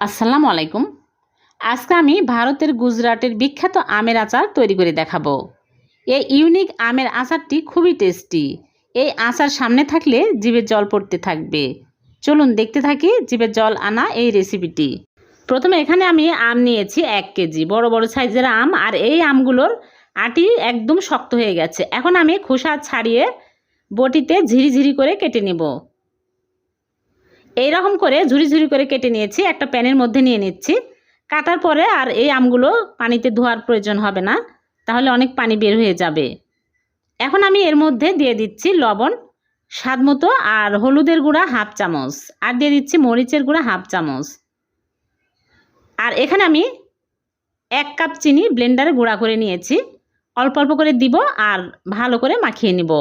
আসসালামু আলাইকুম। আজকে আমি ভারতের গুজরাটের বিখ্যাত আমের আচার তৈরি করে দেখাবো। এই ইউনিক আমের আচারটি খুবই টেস্টি। এই আচার সামনে থাকলে জিভে জল পড়তে থাকবে। চলুন দেখতে থাকি জিভের জল আনা এই রেসিপিটি। প্রথমে এখানে আমি আম নিয়েছি এক কেজি। বড় বড় সাইজের আম আর এই আমগুলোর আটি একদম শক্ত হয়ে গেছে। এখন আমি খোসা ছাড়িয়ে বটিতে ঝিরিঝিরি করে কেটে নেব। এই রকম করে ঝুরি ঝুরি করে কেটে নিয়েছি, একটা প্যানের মধ্যে নিয়ে নিচ্ছি। কাটার পরে আর এই আমগুলো পানিতে ধোয়ার প্রয়োজন হবে না, তাহলে অনেক পানি বের হয়ে যাবে। এখন আমি এর মধ্যে দিয়ে দিচ্ছি লবণ, স্বাদ মতো, আর হলুদের গুঁড়া হাফ চামচ, আর দিয়ে দিচ্ছি মরিচের গুঁড়া হাফ চামচ। আর এখানে আমি এক কাপ চিনি ব্লেন্ডারে গুঁড়া করে নিয়েছি, অল্প অল্প করে দিব আর ভালো করে মাখিয়ে নিব।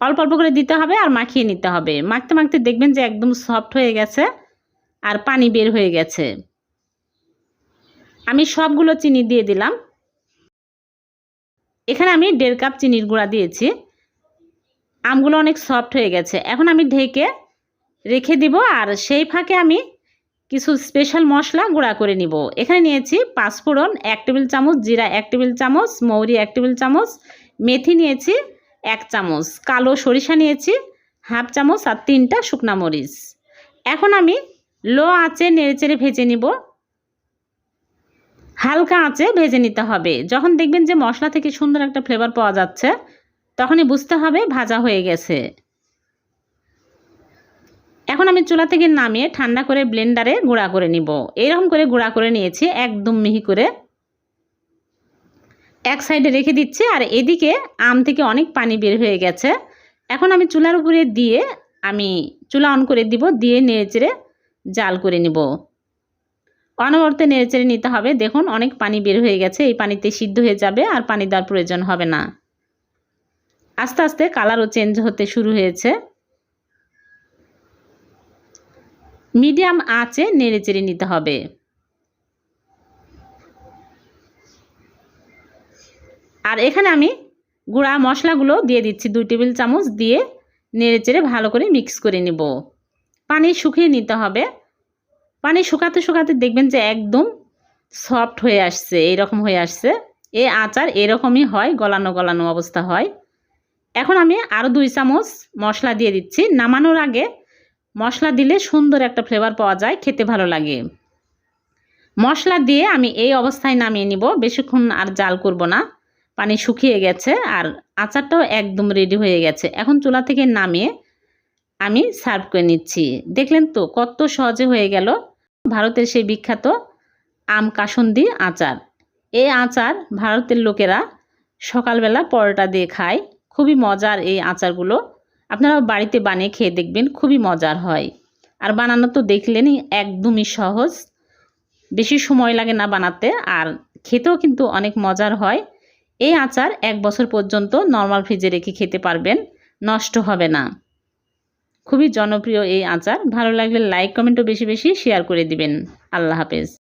অল্প অল্প করে দিতে হবে আর মাখিয়ে নিতে হবে। মাখতে মাখতে দেখবেন যে একদম সফট হয়ে গেছে আর পানি বের হয়ে গেছে। আমি সবগুলো চিনি দিয়ে দিলাম। এখানে আমি দেড় কাপ চিনির গুঁড়া দিয়েছি। আমগুলো অনেক সফট হয়ে গেছে। এখন আমি ঢেকে রেখে দিব আর সেই ফাঁকে আমি কিছু স্পেশাল মশলা গুঁড়া করে নিব। এখানে নিয়েছি পাঁচফোড়ন, এক টেবিল চামচ, জিরা এক টেবিল চামচ, মৌরি এক টেবিল চামচ, মেথি নিয়েছি এক চামচ কালো সরিষা নিয়েছি, হাফ চামচ আর তিনটা শুকনা মরিচ। এখন আমি লো আঁচে নেড়েচেড়ে ভেজে নিব। হালকা আঁচে ভেজে নিতে হবে। যখন দেখবেন যে মশলা থেকে সুন্দর একটা ফ্লেভার পাওয়া যাচ্ছে, তখনই বুঝতে হবে ভাজা হয়ে গেছে। এখন আমি চুলা থেকে নামিয়ে ঠান্ডা করে ব্লেন্ডারে গুঁড়া করে নিব। এরকম করে গুঁড়া করে নিয়েছি, একদম মিহি করে। এক সাইডে রেখে দিচ্ছি আর এদিকে আম থেকে অনেক পানি বের হয়ে গেছে। এখন আমি চুলার উপরে দিয়ে আমি চুলা অন করে দিব, দিয়ে নেড়েচেড়ে জাল করে নিব। অনবরতে নেড়েচেড়ে নিতে হবে। দেখুন, অনেক পানি বের হয়ে গেছে। এই পানিতে সিদ্ধ হয়ে যাবে আর পানি দেওয়ার প্রয়োজন হবে না। আস্তে আস্তে কালারও চেঞ্জ হতে শুরু হয়েছে। মিডিয়াম আঁচে নেড়েচেড়ে নিতে হবে। আর এখানে আমি গুঁড়া মশলাগুলো দিয়ে দিচ্ছি। দুই টেবিল চামচ দিয়ে নেড়ে চেড়ে ভালো করে মিক্স করে নেব। পানি শুকিয়ে নিতে হবে। পানি শুকাতে শুকাতে দেখবেন যে একদম সফট হয়ে আসছে এইরকম হয়ে আসছে। এ আচার এরকমই হয়, গলানো গলানো অবস্থা হয়। এখন আমি আরও দুই চামচ মশলা দিয়ে দিচ্ছি। নামানোর আগে মশলা দিলে সুন্দর একটা ফ্লেভার পাওয়া যায়, খেতে ভালো লাগে। মশলা দিয়ে আমি এই অবস্থায় নামিয়ে নিব। বেশিক্ষণ আর জাল করব না। পানি শুকিয়ে গেছে আর আচারটাও একদম রেডি হয়ে গেছে। এখন চুলা থেকে নামিয়ে আমি সার্ভ করে নিচ্ছি। দেখলেন তো কত সহজে হয়ে গেল। ভারতের সেই বিখ্যাত আম কাসন্দি আচার। এই আচার ভারতের লোকেরা সকালবেলা পরোটা দিয়ে খায়। খুবই মজার এই আচারগুলো। আপনারা বাড়িতে বানিয়ে খেয়ে দেখবেন, খুবই মজার হয়। আর বানানো তো দেখলেনই একদমই সহজ। বেশি সময় লাগে না বানাতে আর খেতেও কিন্তু অনেক মজার হয়। এই আচার এক বছর পর্যন্ত নর্মাল ফ্রিজে রেখে খেতে পারবেন, নষ্ট হবে না। খুবই জনপ্রিয় এই আচার। ভালো লাগলে লাইক কমেন্টও বেশি বেশি শেয়ার করে দিবেন। আল্লাহ হাফেজ।